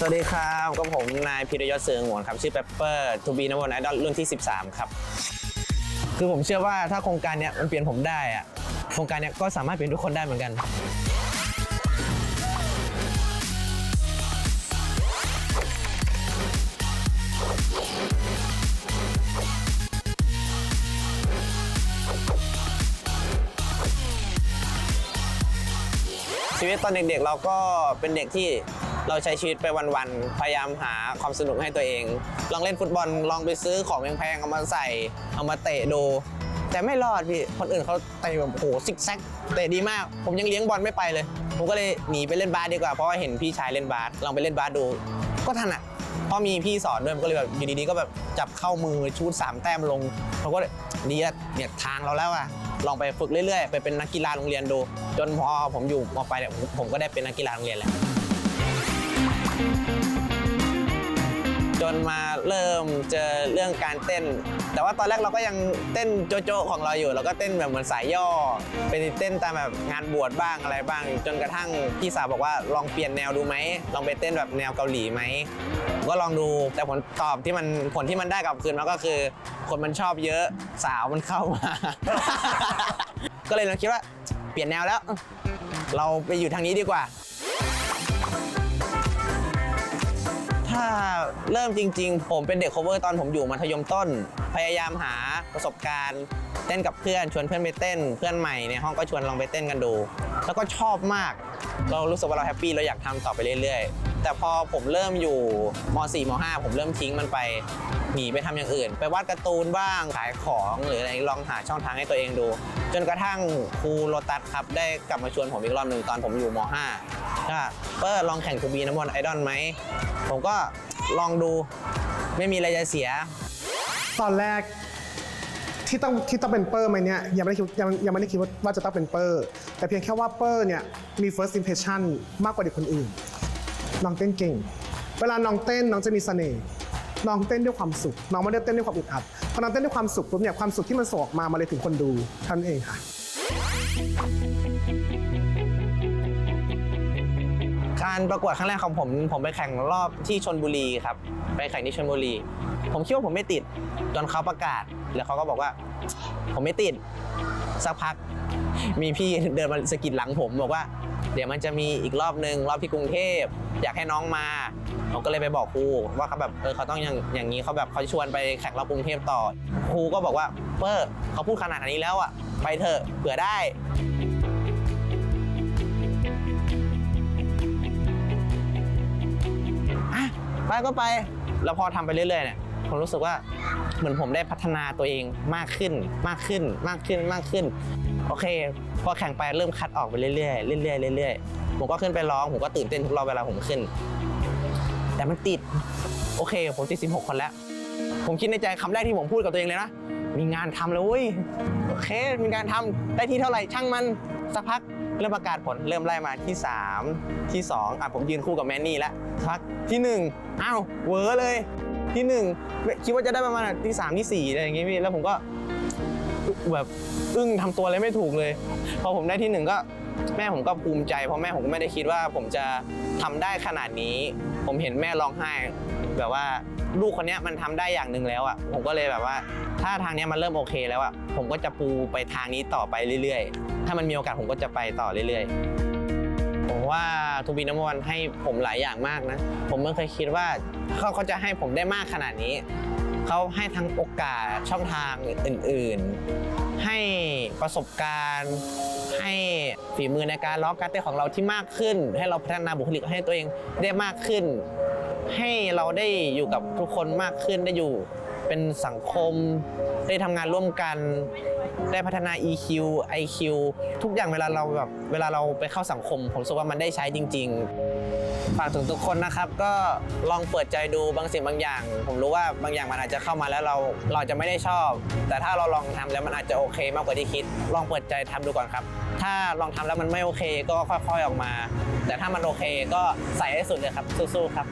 สวัสดีครับกับผมนายพิรยศเสืองหวนครับ ชื่อเปปเปอร์ทูบีนวลไอดอลรุ่นที่ 13 ครับ คือผมเชื่อว่าถ้าโครงการเนี้ยมันเปลี่ยนผมได้อะโครงการเนี้ยก็สามารถเปลี่ยนทุกคนได้เหมือนกัน ชีวิตตอนเด็กๆเราก็เป็นเด็กที่ เราใช้ชีวิตไปวันๆ พยายามหาความสนุกให้ตัวเอง ลองเล่นฟุตบอล ลองไปซื้อของแพงๆ เอามาใส่ เอามาเตะดู แต่ไม่รอดพี่ คนอื่นเขาเตะแบบโหซิกแซก เตะดีมาก ผมยังเลี้ยงบอลไม่ไปเลย ผมก็เลยหนีไปเล่นบาสดีกว่า เพราะว่าเห็นพี่ชายเล่นบาส ลองไปเล่นบาสดู ก็ถนัดเพราะมีพี่สอนด้วยมันก็เลยแบบอยู่ดีๆก็แบบจับเข้ามือชูดสามแต้มลงเราก็ดีอเนี่ยทางเราแล้วอะลองไปฝึกเรื่อยๆ ไปเป็นนักกีฬาโรงเรียนดู จนพอผมอยู่มปลายเนี่ยผมผมก็ได้เป็นนักกีฬาโรงเรียนแหละ จนมาเริ่มเจอเรื่องการเต้น แต่ว่าตอนแรกเราก็ยังเต้นโจโจของเราอยู่เราก็เต้นแบบเหมือนสายย่อ เป็นเต้นตามแบบงานบวชบ้างอะไรบ้าง จนกระทั่งพี่สาวบอกว่าลองเปลี่ยนแนวดูไหมลองไปเต้นแบบแนวเกาหลีไหมก็ลองดูแต่ผลตอบที่มันผลที่มันได้กลับคืนมาก็คือ คนมันชอบเยอะสาวมันเข้ามา ก็เลยเราคิดว่าเปลี่ยนแนวแล้ว เราไปอยู่ทางนี้ดีกว่า ถ้าเริ่มจริง ๆ ผมเป็นเด็ก cover ตอนผมอยู่มัธยมต้น พยายามหาประสบการณ์เต้นกับเพื่อนชวนเพื่อนไปเต้น เพื่อนใหม่ในห้องก็ชวนลองไปเต้นกันดู แล้วก็ชอบมาก เรารู้สึกว่าเราแฮปปี้เราอยากทำต่อไปเรื่อยๆ แต่พอผมเริ่มอยู่ม .4 ม .5 ผมเริ่มทิ้งมันไปหนีไปทำอย่างอื่น ไปวาดการ์ตูนบ้างขายของหรืออะไรลองหาช่องทางให้ตัวเองดู จนกระทั่งครูโลตัสครับได้กลับมาชวนผมอีกรอบหนึ่งตอนผมอยู่ม .5 ก็เปิ้ลลองแข่งทูบีน้ำมนต์ไอดอลไหม ผมก็ลองดูไม่มีอะไรจะเสีย ตอนแรกที่ต้องที่ต้องเป็นเปอร์ไหมเนี่ยยังไม่ได้คิดยังยังไม่ได้คิดว่าว่าจะต้องเป็นเปอร์ แต่เพียงแค่ว่าเปอร์เนี่ยมี first impression มากกว่าเด็กคนอื่น น้องเต้นเก่ง เวลาน้องเต้นน้องจะมีเสน่ห์น้องเต้นด้วยความสุข น้องไม่ได้เต้นด้วยความอึดอัดพอน้องเต้นด้วยความสุขปุ๊บเนี่ยความสุขที่มันส่งออกมามาเลยถึงคนดูท่านเองค่ะ การประกวดครั้งแรกของผมผมไปแข่งรอบที่ชนบุรีครับ ไปแข่งที่ชนบุรี ผมคิดว่าผมไม่ติดจนเขาประกาศ แล้วเขาก็บอกว่า ผมไม่ติดสักพัก มีพี่เดินมาสกิดหลังผมบอกว่า เดี๋ยวมันจะมีอีกรอบหนึ่งรอบที่กรุงเทพ อยากให้น้องมาผมก็เลยไปบอกครูว่าเขาแบบเออเขาต้องอย่างอย่างนี้เขาแบบเขาชวนไปแข่งรอบกรุงเทพต่อครูก็บอกว่าเปอร์เขาพูดขนาดนี้แล้วอะไปเถอะเผื่อได้ ไปก็ไป แล้วพอทำไปเรื่อยๆเนี่ย ผมรู้สึกว่าเหมือนผมได้พัฒนาตัวเองมากขึ้น มากขึ้น มากขึ้น มากขึ้น โอเค พอแข่งไปเริ่มคัดออกไปเรื่อยๆ เรื่อยๆ เรื่อยๆ ผมก็ขึ้นไปร้อง ผมก็ตื่นเต้นทุกรอบเวลาผมขึ้น แต่มันติด โอเค ผมติด 16 คนแล้ว ผมคิดในใจคำแรกที่ผมพูดกับตัวเองเลยนะ มีงานทำแล้วเว้ย โอเค มีงานทำได้ที่เท่าไหร่ช่างมัน สักพัก เริ่มประกาศผลเริ่มไล่มาที่ 3 ที่ 2อะผมยืนคู่กับแมนนี่แล้วสักพักที่1อ้าวเวอร์เลยที่ 1 คิดว่าจะได้ประมาณที่ 3 ที่4อะไรอย่างงี้พี่แล้วผมก็แบบอึ้งทำตัวอะไรไม่ถูกเลย พอผมได้ที่หนึ่งก็แม่ผมก็ภูมิใจ เพราะแม่ผมก็ไม่ได้คิดว่าผมจะทำได้ขนาดนี้ ผมเห็นแม่ร้องไห้ แบบว่าลูกคนนี้มันทำได้อย่างหนึ่งแล้วอะผมก็เลยแบบว่า ถ้าทางนี้มันเริ่มโอเคแล้วอะผมก็จะปูไปทางนี้ต่อไปเรื่อยๆ ถ้ามันมีโอกาสผมก็จะไปต่อเรื่อยๆ ผมว่าทูบีนัมวันให้ผมหลายอย่างมากนะ ผมไม่เคยคิดว่าเขาเขาจะให้ผมได้มากขนาดนี้ เขาให้ทั้งโอกาสช่องทางอื่นๆ ให้ประสบการณ์ ให้ฝีมือในการร้องการเต้นของเราที่มากขึ้น ให้เราพัฒนาบุคลิกให้ตัวเองได้มากขึ้น ให้เราได้อยู่กับทุกคนมากขึ้นได้อยู่ เป็นสังคม ได้ทำงานร่วมกัน ได้พัฒนา EQ IQ ทุกอย่างเวลาเราแบบเวลาเราไปเข้าสังคม ผมรู้สึกว่ามันได้ใช้จริง ๆ ฝากถึงทุกคนนะครับ ก็ลองเปิดใจดูบางสิ่งบางอย่าง ผมรู้ว่าบางอย่างมันอาจจะเข้ามาแล้วเราเราจะไม่ได้ชอบ แต่ถ้าเราลองทำแล้วมันอาจจะโอเคมากกว่าที่คิด ลองเปิดใจทำดูก่อนครับ ถ้าลองทำแล้วมันไม่โอเคก็ค่อยๆออกมา แต่ถ้ามันโอเคก็ใส่ให้สุดเลยครับสู้ๆครับ